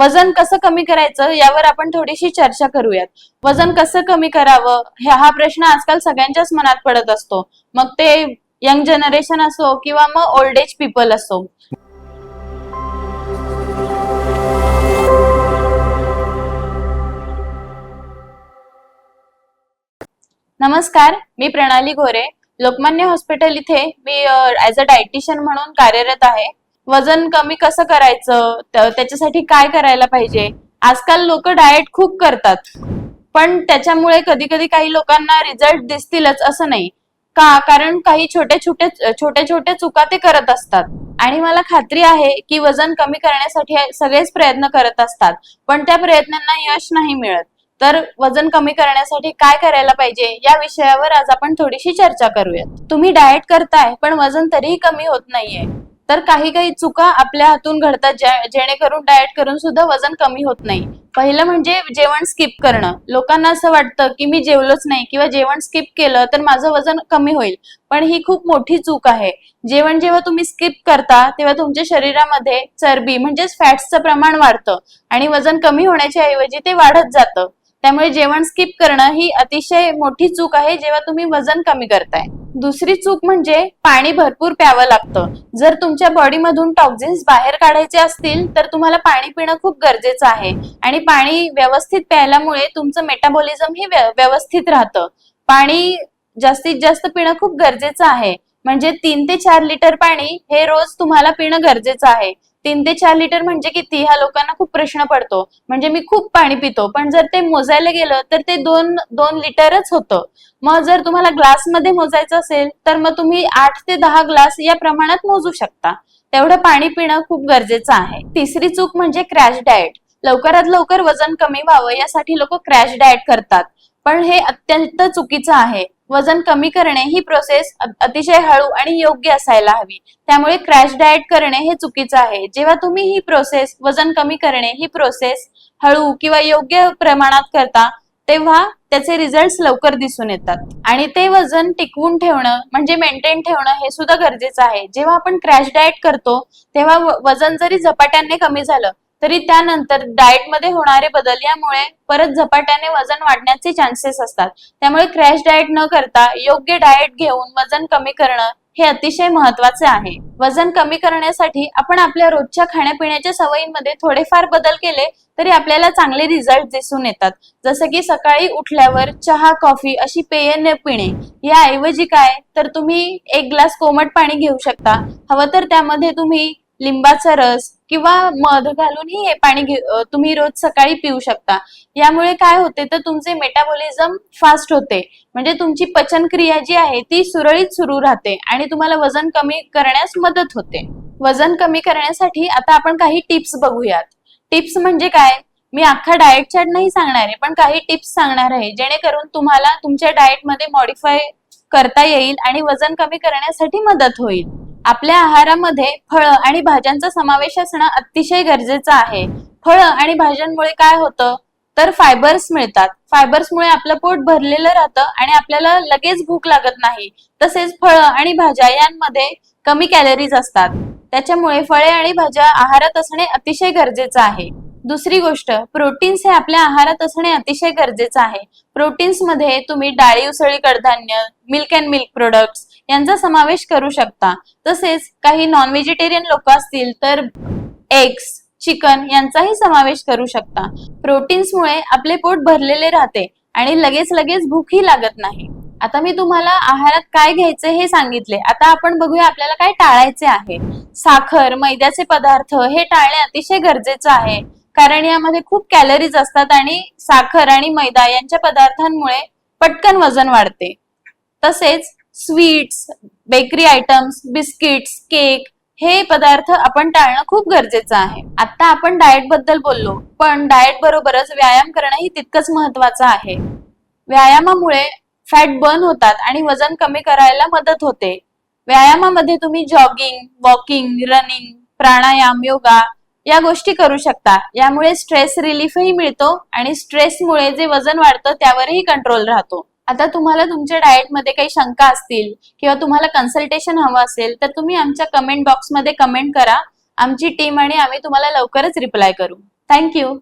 वजन कसं कमी करायचं यावर आपण थोडीशी चर्चा करूयात. वजन कसं कमी करावं? ह्या- हा प्रश्न आजकाल सगळ्यांच्याच मनात पडत असतो. मग ते यंग जनरेशन असो किंवा मग ओल्ड एज पीपल असो. नमस्कार मी प्रणाली घोरे लोकमान्य हॉस्पिटल इथे मी ऍज अ डायटिशियन म्हणून कार्यरत आहे. वजन कमी कसं करायचं? त्याच्यासाठी काय करायला पाहिजे? आजकाल लोक डाएट खूप करतात. पण त्याच्यामुळे कधी कधी काही लोकांना रिझल्ट दिसतीलच असं नाही. का? कारण काही छोटे छोटे छोटे छोटे चुका ते करत असतात. आणि मला खात्री आहे की वजन कमी करण्यासाठी सगळेच प्रयत्न करत असतात. पण त्या प्रयत्नांना यश नाही मिळत. तर वजन कमी करण्यासाठी काय करायला पाहिजे? या विषयावर आज आपण थोडीशी चर्चा करूयात. तुम्ही डाएट करताय पण वजन तरीही कमी होत नाहीये. तर काही काही चुका आपल्या हातून घडतात जेणेकरून डाएट करून सुद्धा वजन कमी होत नाही. पहिलं म्हणजे जेवण स्किप करणं. लोकांना असं वाटतं की मी जेवलोच नाही किंवा जेवण स्किप केलं तर माझं वजन कमी होईल. पण ही खूप मोठी चूक आहे. जेवण जेव्हा तुम्ही स्किप करता तेव्हा तुमच्या शरीरामध्ये चरबी म्हणजेच फॅट्सचं प्रमाण वाढतं आणि वजन कमी होण्याच्या ऐवजी ते वाढत जातं. त्यामुळे जेवण स्किप करणं ही अतिशय मोठी चूक आहे जेव्हा तुम्ही वजन कमी करताय. दुसरी चूक म्हणजे पाणी भरपूर प्यावं लागतं. जर तुमच्या बॉडीमधून टॉक्झिन्स बाहेर काढायचे असतील तर तुम्हाला पाणी पिणं खूप गरजेचं आहे. आणि पाणी व्यवस्थित प्यायल्यामुळे तुमचं मेटाबॉलिझम हे व्यवस्थित राहतं. पाणी जास्तीत जास्त पिणं खूप गरजेचं आहे. म्हणजे तीन ते चार लिटर पाणी हे रोज तुम्हाला पिणं गरजेचं आहे. तीन ते चार लिटर म्हणजे किती? ह्या लोकांना खूप प्रश्न पडतो. म्हणजे मी खूप पाणी पितो पण जर ते मोजायला गेलं तर ते दोन दोन लिटरच होतं. मग जर तुम्हाला ग्लासमध्ये मोजायचं असेल तर मग तुम्ही आठ ते दहा ग्लास या प्रमाणात मोजू शकता. तेवढं पाणी पिणं खूप गरजेचं आहे. तिसरी चूक म्हणजे क्रॅश डाएट. लवकरात लवकर वजन कमी व्हावं यासाठी लोक क्रॅश डाएट करतात. पण हे अत्यंत चुकीचं आहे. वजन कमी करणे ही प्रोसेस अतिशय हळू आणि योग्य असायला हवी. त्यामुळे क्रॅश डाएट करणे हे चुकीचं आहे. जेव्हा तुम्ही ही प्रोसेस वजन कमी करणे ही प्रोसेस हळू किंवा योग्य प्रमाणात करता तेव्हा त्याचे रिझल्ट लवकर दिसून येतात. आणि ते वजन टिकवून ठेवणं म्हणजे मेंटेन ठेवणं हे सुद्धा गरजेचं आहे. जेव्हा आपण क्रॅश डाएट करतो तेव्हा वजन जरी झपाट्याने कमी झालं तरी त्यानंतर डाएटमध्ये होणारे बदल यामुळे परत झपाट्याने वजन वाढण्याचे चान्सेस असतात. त्यामुळे क्रॅश डाएट न करता योग्य डाएट घेऊन वजन कमी करणं हे अतिशय महत्त्वाचे आहे. वजन कमी करण्यासाठी आपण आपल्या रोजच्या खाण्यापिण्याच्या सवयींमध्ये थोडेफार बदल केले तरी आपल्याला चांगले रिझल्ट दिसून येतात. जसं की सकाळी उठल्यावर चहा कॉफी अशी पेय न पिणे याऐवजी काय? तर तुम्ही एक ग्लास कोमट पाणी घेऊ शकता. हवं तर त्यामध्ये तुम्ही लिंबाचा रस किंवा मध घालूनही हे पाणी तुम्ही रोज सकाळी पिऊ शकता. यामुळे काय होते तर तुमचे मेटाबॉलिझम फास्ट होते. म्हणजे तुमची पचनक्रिया जी आहे ती सुरळीत सुरू राहते आणि तुम्हाला वजन कमी करण्यास मदत होते. वजन कमी करण्यासाठी आता आपण काही टिप्स बघूयात. टिप्स म्हणजे काय? मी अख्खा डाएट चार्ट नाही सांगणार आहे पण काही टिप्स सांगणार आहे जेणेकरून तुम्हाला तुमच्या डाएटमध्ये मॉडिफाय करता येईल आणि वजन कमी करण्यासाठी मदत होईल. आपल्या आहारामध्ये फळं आणि भाज्यांचा समावेश असणं अतिशय गरजेचं आहे. फळं आणि भाज्यांमुळे काय होतं? तर फायबर्स मिळतात. फायबर्समुळे आपलं पोट भरलेलं राहतं आणि आपल्याला लगेच भूक लागत नाही. तसेच फळं आणि भाज्या यांमध्ये कमी कॅलरीज असतात. त्याच्यामुळे फळे आणि भाज्या आहारात असणे अतिशय गरजेचं आहे. दुसरी गोष्ट प्रोटीन्स हे आपल्या आहारात असणे अतिशय गरजेचं आहे. प्रोटीन्समध्ये तुम्ही डाळी उसळी कडधान्य मिल्क अँड मिल्क प्रोडक्ट्स यांचा समावेश करू शकता. तसेच काही नॉन व्हेजिटेरियन लोक असतील तर एग्स चिकन यांचाही समावेश करू शकता. प्रोटीन्समुळे आपले पोट भरलेले राहते आणि लगेच लगेच भूकही लागत नाही. आता मी तुम्हाला आहारात काय घ्यायचे हे सांगितले. आता आपण बघूया आपल्याला काय टाळायचे आहे. साखर मैद्याचे पदार्थ हे टाळणे अतिशय गरजेचं आहे. कारण यामध्ये खूप कॅलरीज असतात आणि साखर आणि मैदा यांच्या पदार्थांमुळे पटकन वजन वाढते. तसेच sweets bakery items biscuits cake हे पदार्थ आपण टाळणं खूप गरजेचं आहे. आता आपण डाएटबद्दल बोललो पण डाएट बरोबरच व्यायाम करणंही तितकंच महत्वाचं आहे. व्यायामामुळे फॅट बर्न होतात आणि वजन कमी करायला मदत होते. व्यायामामध्ये तुम्ही jogging walking running pranayama yoga या गोष्टी करू शकता. यामुळे स्ट्रेस रिलीफही मिळतो आणि स्ट्रेसमुळे जे वजन वाढतं त्यावरही कंट्रोल राहतो. आता तुम्हाला तुमच्या डाएटमध्ये काही शंका असतील किंवा तुम्हाला कन्सल्टेशन हवं असेल तर तुम्ही आमच्या कमेंट बॉक्समध्ये कमेंट करा. आमची टीम आणि आम्ही तुम्हाला लवकरच रिप्लाय करू. थँक्यू